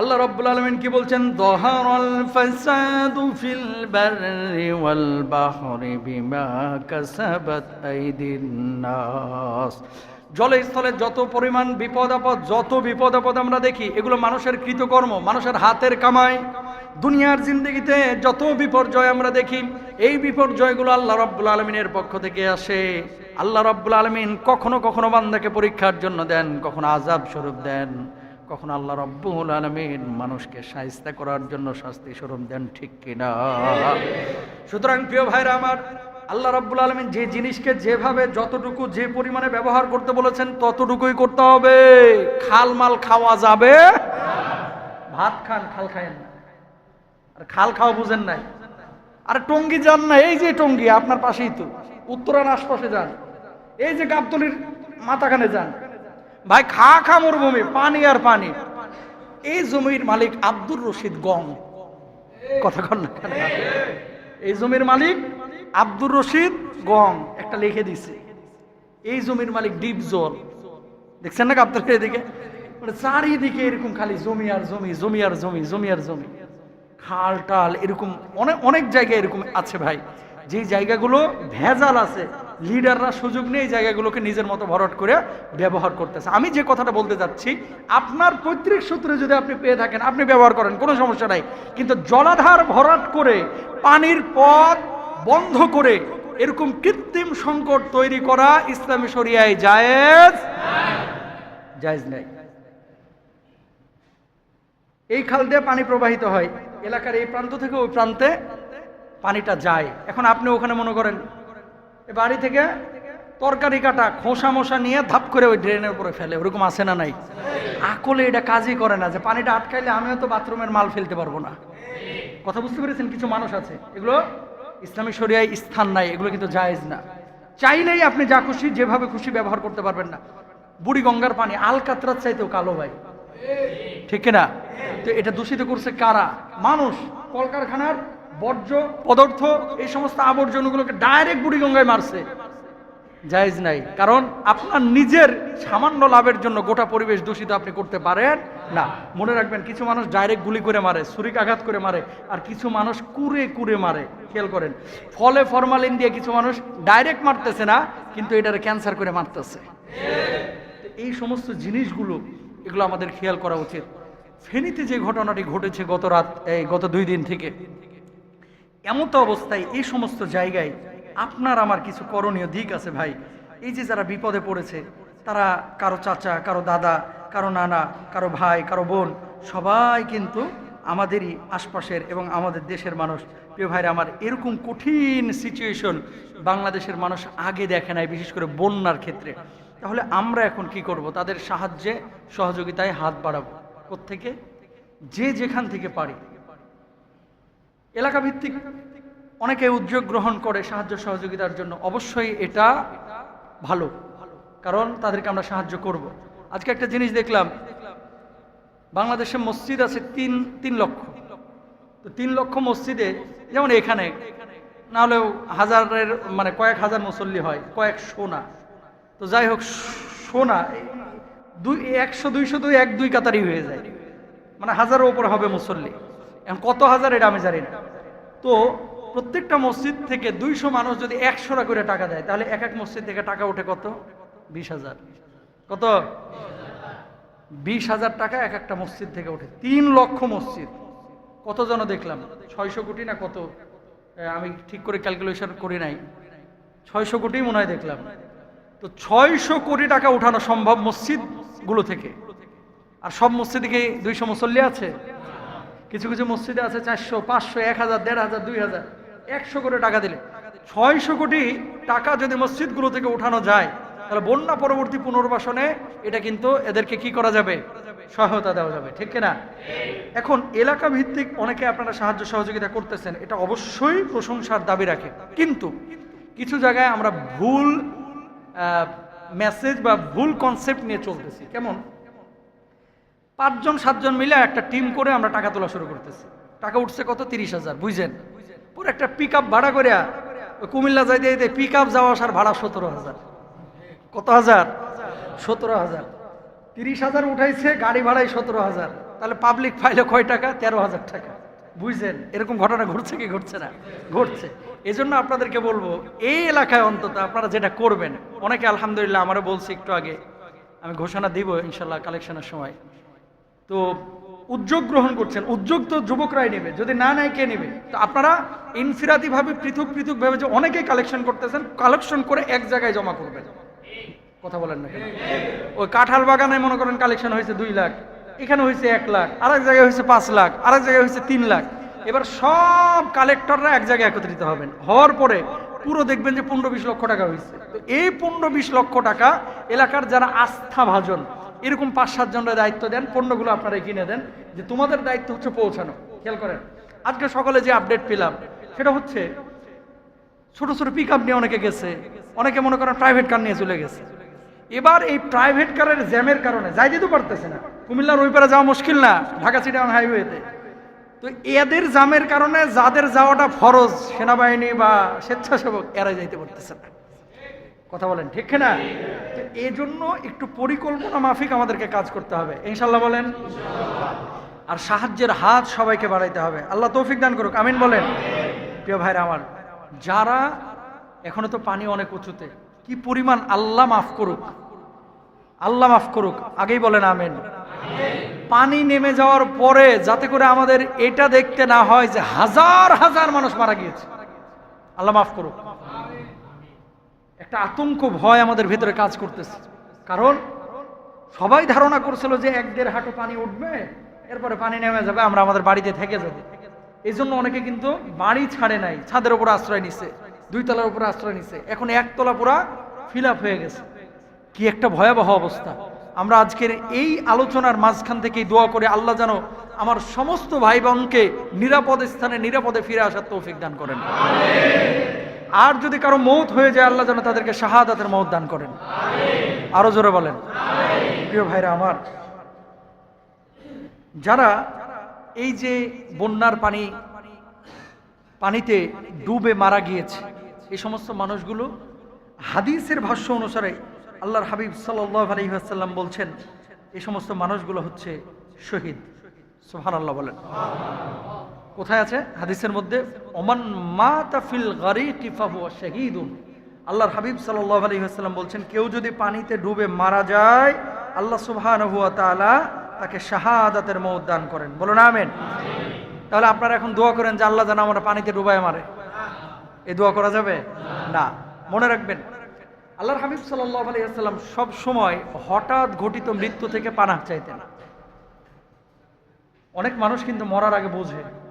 আল্লাহ রব্বুল আলমিন কি বলছেন? দহারল ফাসাদু ফিল বাররি ওয়াল বাহরি বিমা কাসাবাত আইদিন নাস। স্থলে যত পরিমাণ বিপদ আপদ, যত বিপদ আপদ আমরা দেখি, এগুলো মানুষের কৃতকর্ম, মানুষের হাতের কামাই। দুনিয়ার জিন্দগিতে যত বিপর্যয় আমরা দেখি, এই বিপর্যয়গুলো আল্লাহ রব্বুল আলমিনের পক্ষ থেকে আসে। আল্লাহ রব্বুল আলমিন কখনো কখনো বান্দাকে পরীক্ষার জন্য দেন, কখনো আজাব স্বরূপ দেন। কখনো আল্লাহ রব্বুল আলমিন মানুষকে সাহিস্তা করার জন্য শাস্তি স্বরূপ দেন, ঠিক কিনা? সুতরাং প্রিয় ভাইরা আমার, আল্লাহ রব্বুল আলমিন যে জিনিসকে যেভাবে যতটুকু যে পরিমাণে ব্যবহার করতে বলেছেন, ততটুকুই করতে হবে। খাল মাল খাওয়া যাবে? ভাত খান, খাল খায়েন না। আর খাল খাওয়া বুঝেন নাই। আর টঙ্গি যান না, এই যে টঙ্গি, আপনার পাশেই তো। উত্তরান আশপাশে যান। এই যে গাবতলির মাথাখানে যান। ভাই, খা খা মরুভূমি, পানি আর পানি। এই জমির মালিক আব্দুর রশিদ গং। কথা কর না এই জমির মালিক আব্দুর রশিদ গং, একটা লিখে দিছে। এই জমির মালিক ডিপ জল দেখছেন না গাবতলি এদিকে? মানে চারিদিকে এরকম খালি জমি আর জমি জমি আর জমি জমি আর জমি। খাল, টাল, এরকম অনেক অনেক জায়গায় এরকম আছে ভাই। যে জায়গাগুলো ভেজাল আছে লিডাররা সুযোগ নিয়ে এই জায়গাগুলোকে নিজের মতো ভরট করে ব্যবহার করতেছে। আমি যে কথাটা বলতে যাচ্ছি, আপনার পৈতৃক সূত্রে যদি আপনি পেয়ে থাকেন, আপনি ব্যবহার করেন, কোনো সমস্যা নাই। কিন্তু জলাধার ভরাট করে, পানির পথ বন্ধ করে, এরকম কৃত্রিম সংকট তৈরি করা ইসলামী শরিয়ায় জায়েজ? জায়েজ নাই। এই খাল দিয়ে পানি প্রবাহিত হয়। এলাকার এই প্রান্ত থেকে ওই প্রান্তে পানিটা যায়। এখন আপনি ওখানে মনে করেন বাড়ি থেকে তরকারি কাটা, খোসা মোসা নিয়ে ধাপ করে ওই ড্রেনের উপরে ফেলে। ওরকম আসে না নাই? আকলে এটা কাজই করে না যে পানিটা আটকাইলে আমিও তো বাথরুমের মাল ফেলতে পারব না। কথা বুঝতে পেরেছেন? কিছু মানুষ আছে। এগুলো ইসলামী শরিয়ায় স্থান নাই, এগুলো কিন্তু জায়েজ না। চাইলেই আপনি যা খুশি, যেভাবে খুশি ব্যবহার করতে পারবেন না। বুড়ি গঙ্গার পানি, আলকাতরার চাইতেও কালো ভাই। ঠিক না তো এটা দূষিত করছে কারা? মানুষ। কলকারখানার বর্জ্য, পদার্থ, এই সমস্ত আবর্জনগুলোকে ডাইরেক্ট বুড়িগঙ্গায় মারছে। জায়েজ নাই। কারণ আপনার নিজের সামান্য লাভের জন্য গোটা পরিবেশ দূষিত আপনি করতে পারেন না। মনে রাখবেন, কিছু মানুষ ডাইরেক্ট গুলি করে মারে, ছুরিক আঘাত করে মারে, আর কিছু মানুষ কুরে কুরে মারে। খেয়াল করেন, ফলে ফরমালিন দিয়ে কিছু মানুষ ডাইরেক্ট মারতেছে না, কিন্তু এটারে ক্যান্সার করে মারতেছে। এই সমস্ত জিনিসগুলো, এগুলো আমাদের খেয়াল করা উচিত। ফেনীতে যে ঘটনাটি ঘটেছে গত রাত, এই গত দুই দিন থেকে এমত অবস্থায় এই সমস্ত জায়গায় আপনার আমার কিছু করণীয় দিক আছে ভাই। এই যে যারা বিপদে পড়েছে, তারা কারও চাচা, কারও দাদা, কারও নানা, কারও ভাই, কারও বোন, সবাই কিন্তু আমাদেরই আশপাশের এবং আমাদের দেশের মানুষ। প্রিয় ভাইরা, আমার এরকম কঠিন সিচুয়েশন বাংলাদেশের মানুষ আগে দেখে নাই, বিশেষ করে বন্যার ক্ষেত্রে। তাহলে আমরা এখন কি করব? তাদের সাহায্যে, সহযোগিতায় হাত বাড়াবো। কোত্থেকে? যে যেখান থেকে পারি। এলাকা ভিত্তিক অনেকে উদ্যোগ গ্রহণ করে সাহায্য সহযোগিতার জন্য। অবশ্যই এটা ভালো, কারণ তাদেরকে আমরা সাহায্য করব। আজকে একটা জিনিস দেখলাম, বাংলাদেশে মসজিদ আছে তিন তিন লক্ষ। তো তিন লক্ষ মসজিদে, যেমন এখানে না হলেও হাজারের মানে কয়েক হাজার মুসল্লি হয়, কয়েক সোনা। তো যাই হোক, সোনা, দুই, একশো, দুইশো দুই, এক, দুই কাতারি হয়ে যায়। মানে হাজারের ওপর হবে মুসল্লি। এখন কত হাজার এটা আমি জানি না। তো প্রত্যেকটা মসজিদ থেকে দুইশো মানুষ যদি একশোটা করে টাকা দেয়, তাহলে এক এক মসজিদ থেকে টাকা ওঠে কত? বিশ হাজার। কত? বিশ হাজার টাকা এক একটা মসজিদ থেকে ওঠে তিন লক্ষ মসজিদ। কত জন দেখলাম? ছয়শো কোটি না কত? আমি ঠিক করে ক্যালকুলেশন করি নাই। ছয়শো কোটি মনে হয় দেখলাম। তো ছয়শো কোটি টাকা উঠানো সম্ভব মসজিদগুলো থেকে। আর সব মসজিদে কি দুইশো মুসল্লি আছে? কিছু কিছু মসজিদে আছে চারশো, পাঁচশো, এক হাজার, দেড় হাজার, দুই হাজার। একশো করে টাকা দিলে। ছয়শো কোটি টাকা যদি মসজিদগুলো থেকে উঠানো যায়, তাহলে বন্যা পরবর্তী পুনর্বাসনে এটা কিন্তু এদেরকে কি করা যাবে? সহায়তা দেওয়া যাবে। ঠিক না এখন এলাকা ভিত্তিক অনেকে আপনারা সাহায্য সহযোগিতা করতেছেন, এটা অবশ্যই প্রশংসার দাবি রাখে। কিন্তু কিছু জায়গায় আমরা ভুল মেসেজ বা ভুল কনসেপ্ট নিয়ে চলতেছি। কেমন? পাঁচজন, সাতজন মিলে একটা টিম করে আমরা টাকা তোলা শুরু করতেছি। টাকা উঠছে কত? তিরিশ হাজার বুঝছেন পুরো একটা পিক আপ ভাড়া করে কুমিল্লা যাইতে যাইতে পিক আপ যাওয়া আসার ভাড়া সতেরো হাজার। কত হাজার? সতেরো হাজার। তিরিশ হাজার উঠাইছে, গাড়ি ভাড়াই সতেরো হাজার। তাহলে পাবলিক ফাইলে কয় টাকা? তেরো হাজার টাকা। বুঝছেন এরকম ঘটনা ঘটছে কি ঘটছে না? ঘটছে। এজন্য আপনাদেরকে বলব, এই এলাকায় অন্তত আপনারা যেটা করবেন, অনেকে আলহামদুলিল্লাহ আমারও বলছি একটু আগে, আমি ঘোষণা দিব ইনশাল্লাহ কালেকশনের সময়। তো উদ্যোগ গ্রহণ করছেন, উদ্যোগ তো যুবকরাই নেবে, যদি না নেয় কে নেবে? তো আপনারা ইনফিরাতি ভাবে পৃথক পৃথক ভাবে যে অনেকেই কালেকশন করতেছেন কালেকশন করে এক জায়গায় জমা করবে কথা বলেন না ওই কাঁঠাল বাগানে মনে করেন কালেকশন হয়েছে দুই লাখ, এখানে হয়েছে এক লাখ, আরেক জায়গায় হয়েছে পাঁচ লাখ, আরেক জায়গায় হয়েছে তিন লাখ। এবার সব কালেক্টররা এক জায়গায় একত্রিত হবেন। হওয়ার পরে পুরো দেখবেন যে পনেরো বিশ লক্ষ টাকা হয়েছে। তো এই পনেরো বিশ লক্ষ টাকা এলাকার যারা আস্থা ভাজন এরকম পাঁচ সাতজনের দায়িত্ব দেন, পণ্যগুলো আপনারা কিনে দেন, যে তোমাদের দায়িত্ব হচ্ছে পৌঁছানো। খেয়াল করেন, আজকে সকালে যে আপডেট পেলাম, সেটা হচ্ছে ছোট ছোট পিক আপ নিয়ে অনেকে গেছে, অনেকে মনে করেন প্রাইভেট কার নিয়ে চলে গেছে। এবার এই প্রাইভেট কারের জ্যামের কারণে যাই যেতে পারতেছে না। কুমিল্লার ওই পারে যাওয়া মুশকিল না, ঢাকা চিটাং হাইওয়েতে তো এদের জামের কারণে যাদের যাওয়াটা ফরজ, সেনাবাহিনী বা স্বেচ্ছাসেবক এরা যাইতে পারতেছে না। কথা বলেন, ঠিক না তো এই জন্য একটু পরিকল্পনা মাফিক আমাদেরকে কাজ করতে হবে। ইনশাল্লাহ বলেন? আর সাহায্যের হাত সবাইকে বাড়াইতে হবে। আল্লাহ তৌফিক দান করুক, আমিন বলেন? প্রিয় ভাইরা আমার, যারা এখনও তো পানি অনেক উঁচুতে, কি পরিমাণ আল্লাহ মাফ করুক? আল্লাহ মাফ করুক, আগেই বলেন আমেন। পানি নেমে যাওয়ার পরে যাতে করে আমাদের এটা দেখতে না হয় যে হাজার হাজার মানুষ মারা গিয়েছে। আল্লাহ মাফ করুক। একটা আতঙ্ক, ভয় আমাদের ভেতরে কাজ করতেছে। কারণ সবাই ধারণা করছিল যে এক দেড় হাঁটু পানি উঠবে, এরপরে পানি নেমে যাবে, আমরা আমাদের বাড়িতে থেকে যাবে। এই জন্য অনেকে কিন্তু বাড়ি ছাড়ে নাই, ছাদের উপর আশ্রয় নিছে দুই তলার উপরে আশ্রয় নিছে। এখন একতলা পুরা ফিল হয়ে গেছে। কি একটা ভয়াবহ অবস্থা। আমরা আজকের এই আলোচনার মাঝখান থেকেই দোয়া করে, আল্লাহ যেন আমার সমস্ত ভাই বোনকে নিরাপদ স্থানে, নিরাপদে ফিরে আসার তৌফিক দান করেন। আর যদি কারও মৌত হয়ে যায়, আল্লাহ যেন তাদেরকে শাহাদাতের মৌত দান করেন। আরও জোরে বলেন। প্রিয় ভাইরা আমার, যারা এই যে বন্যার পানি, পানিতে ডুবে মারা গিয়েছে, এই সমস্ত মানুষগুলো হাদিসের ভাষ্য অনুসারে আল্লাহর হাবিব সাল্লাহ আলহিহাসাল্লাম বলছেন, এই সমস্ত মানুষগুলো হচ্ছে শহীদ। সোহান আল্লাহ বলেন। কোথায় আছে? হাদিসের মধ্যে, ওমান মা তাফিল গারি টিফাহু শাহিদুন। আল্লাহর হাবিব সাল্লাহ আলহিহাসাল্লাম বলছেন, কেউ যদি পানিতে ডুবে মারা যায়, আল্লাহ সুবহান হুয়া তাআলা তাকে শাহাদাতের মৌত দান করেন। বলুন, আমেন। তাহলে আপনারা এখন দোয়া করেন যে, আল্লাহ যেন আমরা পানিতে ডুবায় মারে। এই দোয়া করা যাবে? না। মনে রাখবেন, আল্লাহর হাবিব সাল্লাহ আলাইসাল্লাম সব সময় হঠাৎ ঘটিত মৃত্যু থেকে পানাহ চাইতেন। অনেক মানুষ কিন্তু মরার আগে বোঝে।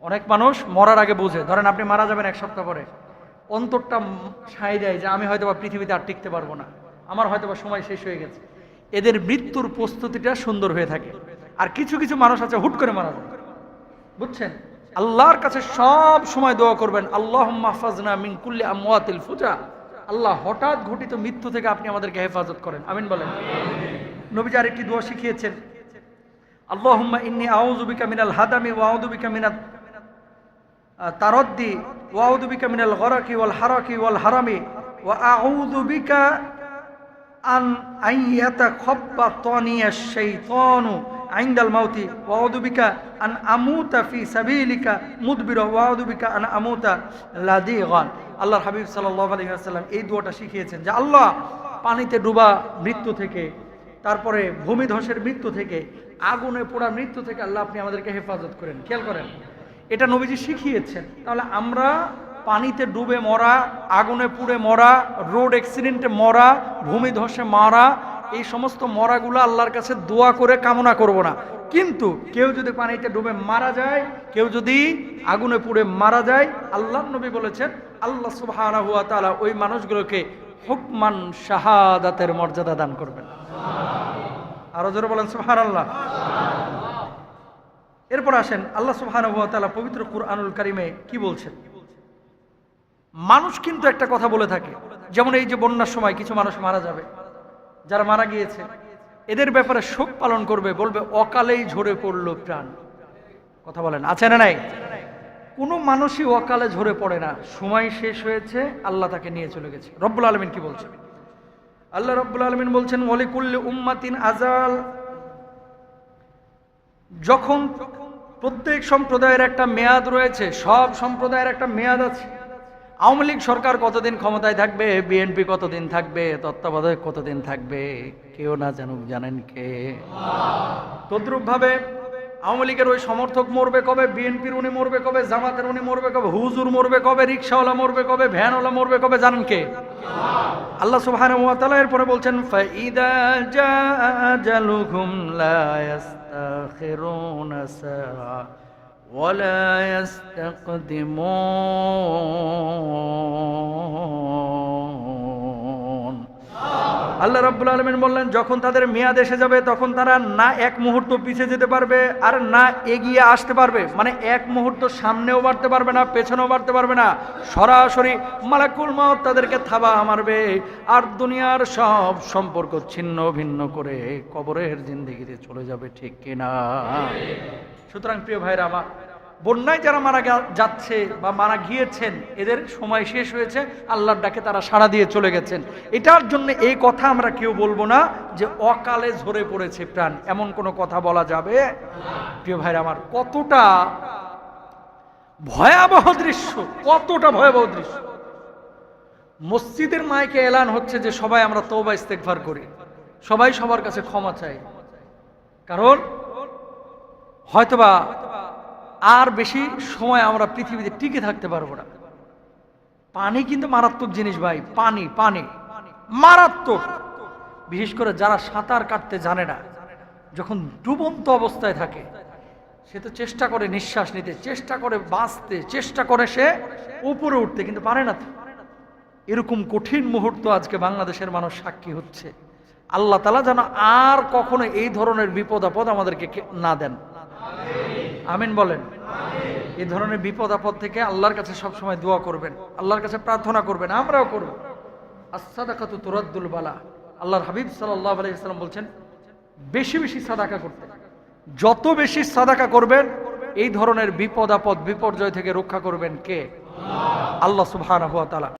অনেক মানুষ মরার আগে বোঝে। ধরেন আপনি মারা যাবেন এক সপ্তাহ পরে। অন্তরটা সাই দেয় যে আমি হয়তো বা পৃথিবীতে আর টিকতে পারব না। আমার হয়তো বা সময় শেষ হয়ে গেছে। এদের মৃত্যুর প্রস্তুতিটা সুন্দর হয়ে থাকে। আর কিছু কিছু মানুষ আছে হুট করে মারা যায়। বুঝছেন? আল্লাহর কাছে সব সময় দোয়া করবেন আল্লাহ ফুজা। আল্লাহ হঠাৎ ঘটিত মৃত্যু থেকে আপনি আমাদেরকে হেফাজত করেন। আমিন বলেন। নবীজি আরেকটি দোয়া শিখিয়েছেন। আল্লাহুম্মা ইন্নি আউযু বিকা মিনাল হাদামি ওয়া আউযু বিকা মিনাত তারদ্দি, ওয়া আউযু বিকা মিনাল গরাকি ওয়াল হারাকি ওয়াল হারামি, ওয়া আউযু বিকা আন আইয়াতা খব্বাতানিয়া শাইতানু আইন্দাল মাউতি ওয়াউদু বিকা আন আমুতা ফি সাবিলিকা মুদবির ওয়াউদু বিকা আন আমুতা লাদিগান। আল্লাহর হাবিব সাল্লাল্লাহু আলাইহি ওয়াসাল্লাম এই দোয়াটা শিখিয়েছেন যে, আল্লাহ পানিতে ডুবা মৃত্যু থেকে, তারপরে ভূমিধসের মৃত্যু থেকে, আগুনে পোড়া মৃত্যু থেকে আল্লাহ আপনি আমাদেরকে হেফাজত করেন। খেয়াল করেন। এটা নবীজি শিখিয়েছেন। তাহলে আমরা পানিতে ডুবে মরা, আগুনে পুড়ে মরা, রোড অ্যাক্সিডেন্টে মরা ভূমিধসে মারা, এই সমস্ত মরাগুলো আল্লাহর কাছে দোয়া করে কামনা করব না। কিন্তু কেউ যদি পানিতে ডুবে মারা যায়, কেউ যদি আগুনে পুড়ে মারা যায় আল্লাহ নবী বলেছেন, আল্লাহ ওয়া ওই মানুষগুলোকে হুকমান শাহাদাতের মর্যাদা দান করবেন। আরও জোরে বলেন সুবহানাল্লাহ। এরপর আসেন আল্লাহ তাআলা পবিত্র কুরআনুল কারিমে কি বলছেন? মানুষ কিন্তু একটা কথা বলে থাকে, যেমন এই যে বন্যার সময় কিছু মানুষ মারা যাবে, যারা মারা গিয়েছে, এদের ব্যাপারে শোক পালন করবে, বলবে, অকালেই ঝরে পড়ল প্রাণ। কথা বলেন, আছে না নাই? কোনো মানুষই অকালে ঝরে পড়ে না, সময় শেষ হয়েছে, আল্লাহ তাকে নিয়ে চলে গেছে। রব্বুল আলমিন কি বলছেন? আল্লাহ রব্বুল আলমিন বলছেন, ওয়ালিকুল্লি উম্মাতিন আজাল যখন প্রত্যেক সম্প্রদায়ের একটা মেয়াদ রয়েছে, সব সম্প্রদায়ের একটা মেয়াদ আছে। আওয়ামী লীগ সরকার কতদিন ক্ষমতায় থাকবে, বিএনপি কতদিন থাকবে, তত্ত্বাবধায়ক কতদিন থাকবে, কেউ না জানুক জানেন কে। তদ্রুপ ভাবে আওয়ামী লীগের ওই সমর্থক মরবে কবে, বিএনপির উনি মরবে কবে, জামাতের উনি মরবে কবে, হুজুর মরবে কবে, রিক্সাওয়ালা মরবে কবে, ভ্যানওয়ালা মরবে কবে, জানেন কে? আল্লাহ সুবহান এরপরে বলছেন ফাইদা জাআজালুহুম লা ইস্তাখিরুনা সাআ ওয়ালা ইস্তাকদিমুন আল্লাহ রাব্বুল আলমিন বললেন, যখন তাদের মেয়াদ এসে যাবে, তখন তারা না এক মুহূর্ত পিছিয়ে যেতে পারবে আর না এগিয়ে আসতে পারবে। মানে এক মুহূর্ত সামনেও বাড়তে পারবে না, পেছনেও বাড়তে পারবে না। সরাসরি মালাকুল মাউত তাদেরকে থাবা মারবে আর দুনিয়ার সব সম্পর্ক ছিন্ন ভিন্ন করে কবরের জিন্দিগিতে চলে যাবে, ঠিক কিনা? সুতরাং প্রিয় ভাইরা, আমার বন্যায় যারা মারা যাচ্ছে বা মারা গিয়েছেন, এদের সময় শেষ হয়েছে, আল্লাহর ডাকে তারা সাড়া দিয়ে চলে গেছেন। এটার জন্য এই কথা আমরা কেউ বলব না যে অকালে ঝরে পড়েছে প্রাণ। এমন কোনো কথা বলা যাবে? প্রিয় ভাইরা আমার, কতটা ভয়াবহ দৃশ্য, কতটা ভয়াবহ দৃশ্য। মসজিদের মাইকে এলান হচ্ছে যে সবাই আমরা তৌবা ইস্তেকভার করি। সবাই সবার কাছে ক্ষমা চাই। কারণ হয়তোবা আর বেশি সময় আমরা পৃথিবীতে টিকে থাকতে পারব না। পানি কিন্তু মারাত্মক জিনিস ভাই, পানি পানি। মারাত্মক। বিশেষ করে যারা সাঁতার কাটতে জানে না, যখন ডুবন্ত অবস্থায় থাকে, সে তো চেষ্টা করে নিঃশ্বাস নিতে, চেষ্টা করে বাঁচতে, চেষ্টা করে সে উপরে উঠতে, কিন্তু পারে না এরকম কঠিন মুহূর্ত আজকে বাংলাদেশের মানুষ সাক্ষী হচ্ছে। আল্লাহ তালা যেন আর কখনো এই ধরনের বিপদ আপদ আমাদেরকে না দেন। আমিন বলেন। এই ধরনের বিপদ আপদ থেকে আল্লাহর কাছে সবসময় দোয়া করবেন। আল্লাহর কাছে প্রার্থনা করবেন, আমরাও করব। আসাদাকাতু তুরাদ্দুল বালা। আল্লাহর হাবিব সাল্লাহ আলাইসাল্লাম বলছেন, বেশি বেশি সাদাকা করতে। যত বেশি সাদাকা করবেন, এই ধরনের বিপদ আপদ, বিপর্যয় থেকে রক্ষা করবেন কে? আল্লাহ তাআলা।